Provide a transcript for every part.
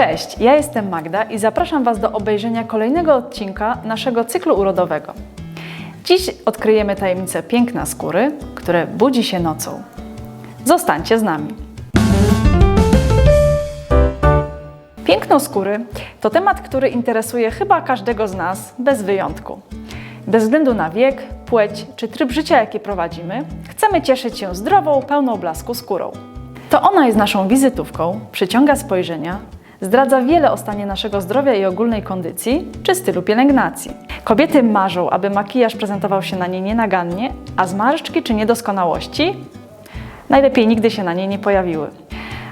Cześć, ja jestem Magda i zapraszam Was do obejrzenia kolejnego odcinka naszego cyklu urodowego. Dziś odkryjemy tajemnicę piękna skóry, które budzi się nocą. Zostańcie z nami. Piękno skóry to temat, który interesuje chyba każdego z nas bez wyjątku. Bez względu na wiek, płeć czy tryb życia, jaki prowadzimy, chcemy cieszyć się zdrową, pełną blasku skórą. To ona jest naszą wizytówką, przyciąga spojrzenia, zdradza wiele o stanie naszego zdrowia i ogólnej kondycji czy stylu pielęgnacji. Kobiety marzą, aby makijaż prezentował się na niej nienagannie, a zmarszczki czy niedoskonałości najlepiej nigdy się na niej nie pojawiły.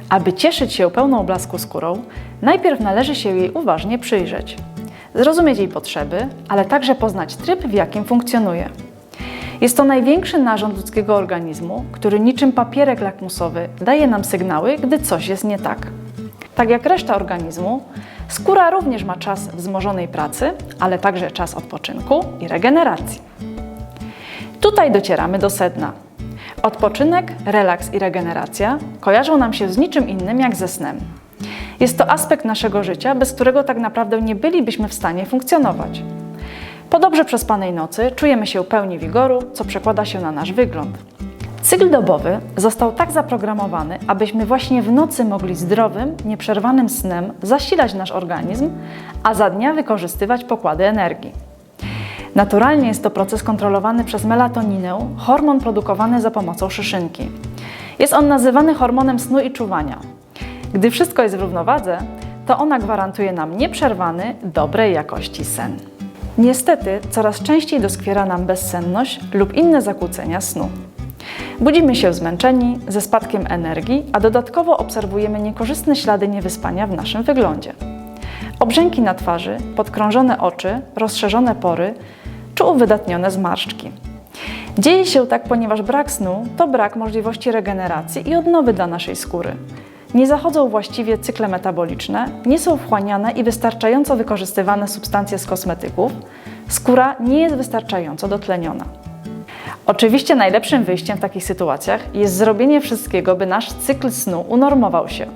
Aby cieszyć się pełną blasku skórą, najpierw należy się jej uważnie przyjrzeć. Zrozumieć jej potrzeby, ale także poznać tryb, w jakim funkcjonuje. Jest to największy narząd ludzkiego organizmu, który niczym papierek lakmusowy daje nam sygnały, gdy coś jest nie tak. Tak jak reszta organizmu, skóra również ma czas wzmożonej pracy, ale także czas odpoczynku i regeneracji. Tutaj docieramy do sedna. Odpoczynek, relaks i regeneracja kojarzą nam się z niczym innym jak ze snem. Jest to aspekt naszego życia, bez którego tak naprawdę nie bylibyśmy w stanie funkcjonować. Po dobrze przespanej nocy czujemy się pełni wigoru, co przekłada się na nasz wygląd. Cykl dobowy został tak zaprogramowany, abyśmy właśnie w nocy mogli zdrowym, nieprzerwanym snem zasilać nasz organizm, a za dnia wykorzystywać pokłady energii. Naturalnie jest to proces kontrolowany przez melatoninę, hormon produkowany za pomocą szyszynki. Jest on nazywany hormonem snu i czuwania. Gdy wszystko jest w równowadze, to ona gwarantuje nam nieprzerwany, dobrej jakości sen. Niestety, coraz częściej doskwiera nam bezsenność lub inne zakłócenia snu. Budzimy się zmęczeni, ze spadkiem energii, a dodatkowo obserwujemy niekorzystne ślady niewyspania w naszym wyglądzie. Obrzęki na twarzy, podkrążone oczy, rozszerzone pory czy uwydatnione zmarszczki. Dzieje się tak, ponieważ brak snu to brak możliwości regeneracji i odnowy dla naszej skóry. Nie zachodzą właściwie cykle metaboliczne, nie są wchłaniane i wystarczająco wykorzystywane substancje z kosmetyków, skóra nie jest wystarczająco dotleniona. Oczywiście najlepszym wyjściem w takich sytuacjach jest zrobienie wszystkiego, by nasz cykl snu unormował się.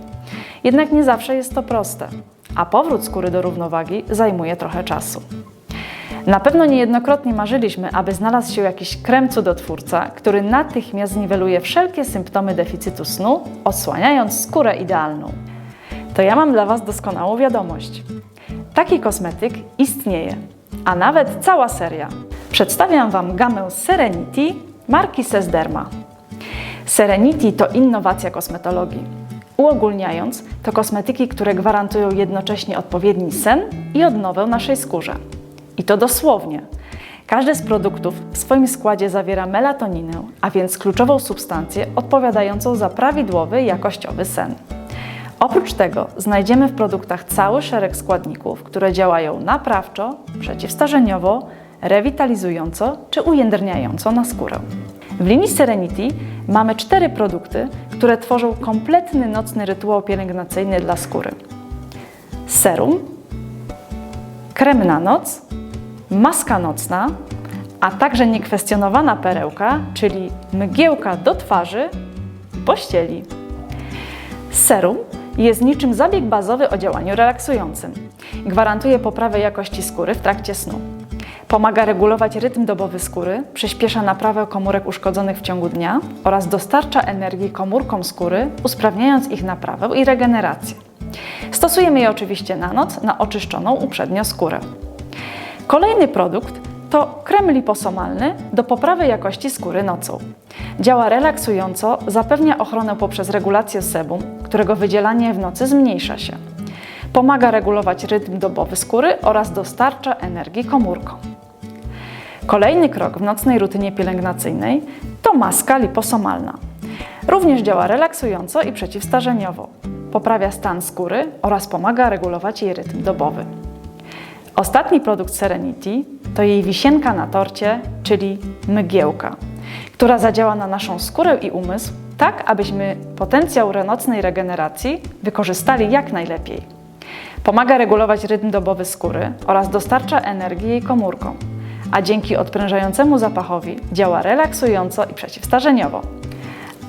Jednak nie zawsze jest to proste, a powrót skóry do równowagi zajmuje trochę czasu. Na pewno niejednokrotnie marzyliśmy, aby znalazł się jakiś krem cudotwórca, który natychmiast zniweluje wszelkie symptomy deficytu snu, odsłaniając skórę idealną. To ja mam dla Was doskonałą wiadomość. Taki kosmetyk istnieje, a nawet cała seria. Przedstawiam Wam gamę Serenity marki Sesderma. Serenity to innowacja kosmetologii. Uogólniając, to kosmetyki, które gwarantują jednocześnie odpowiedni sen i odnowę naszej skórze. I to dosłownie. Każdy z produktów w swoim składzie zawiera melatoninę, a więc kluczową substancję odpowiadającą za prawidłowy, jakościowy sen. Oprócz tego znajdziemy w produktach cały szereg składników, które działają naprawczo, przeciwstarzeniowo, rewitalizująco czy ujędrniająco na skórę. W linii Serenity mamy cztery produkty, które tworzą kompletny nocny rytuał pielęgnacyjny dla skóry. Serum, krem na noc, maska nocna, a także niekwestionowana perełka, czyli mgiełka do twarzy i pościeli. Serum jest niczym zabieg bazowy o działaniu relaksującym. Gwarantuje poprawę jakości skóry w trakcie snu. Pomaga regulować rytm dobowy skóry, przyspiesza naprawę komórek uszkodzonych w ciągu dnia oraz dostarcza energii komórkom skóry, usprawniając ich naprawę i regenerację. Stosujemy je oczywiście na noc na oczyszczoną uprzednio skórę. Kolejny produkt to krem liposomalny do poprawy jakości skóry nocą. Działa relaksująco, zapewnia ochronę poprzez regulację sebum, którego wydzielanie w nocy zmniejsza się. Pomaga regulować rytm dobowy skóry oraz dostarcza energii komórkom. Kolejny krok w nocnej rutynie pielęgnacyjnej to maska liposomalna. Również działa relaksująco i przeciwstarzeniowo. Poprawia stan skóry oraz pomaga regulować jej rytm dobowy. Ostatni produkt Serenity to jej wisienka na torcie, czyli mgiełka, która zadziała na naszą skórę i umysł tak, abyśmy potencjał nocnej regeneracji wykorzystali jak najlepiej. Pomaga regulować rytm dobowy skóry oraz dostarcza energii jej komórkom, a dzięki odprężającemu zapachowi działa relaksująco i przeciwstarzeniowo.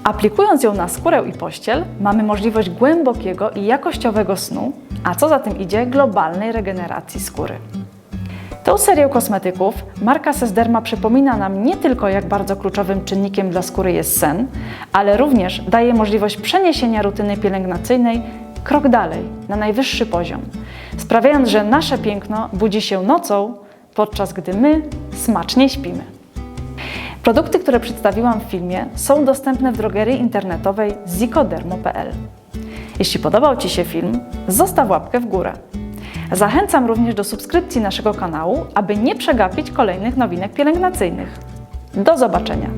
Aplikując ją na skórę i pościel, mamy możliwość głębokiego i jakościowego snu, a co za tym idzie, globalnej regeneracji skóry. Tą serią kosmetyków marka Sesderma przypomina nam nie tylko, jak bardzo kluczowym czynnikiem dla skóry jest sen, ale również daje możliwość przeniesienia rutyny pielęgnacyjnej krok dalej, na najwyższy poziom, sprawiając, że nasze piękno budzi się nocą, podczas gdy my smacznie śpimy. Produkty, które przedstawiłam w filmie, są dostępne w drogerii internetowej zikodermo.pl. Jeśli podobał Ci się film, zostaw łapkę w górę. Zachęcam również do subskrypcji naszego kanału, aby nie przegapić kolejnych nowinek pielęgnacyjnych. Do zobaczenia!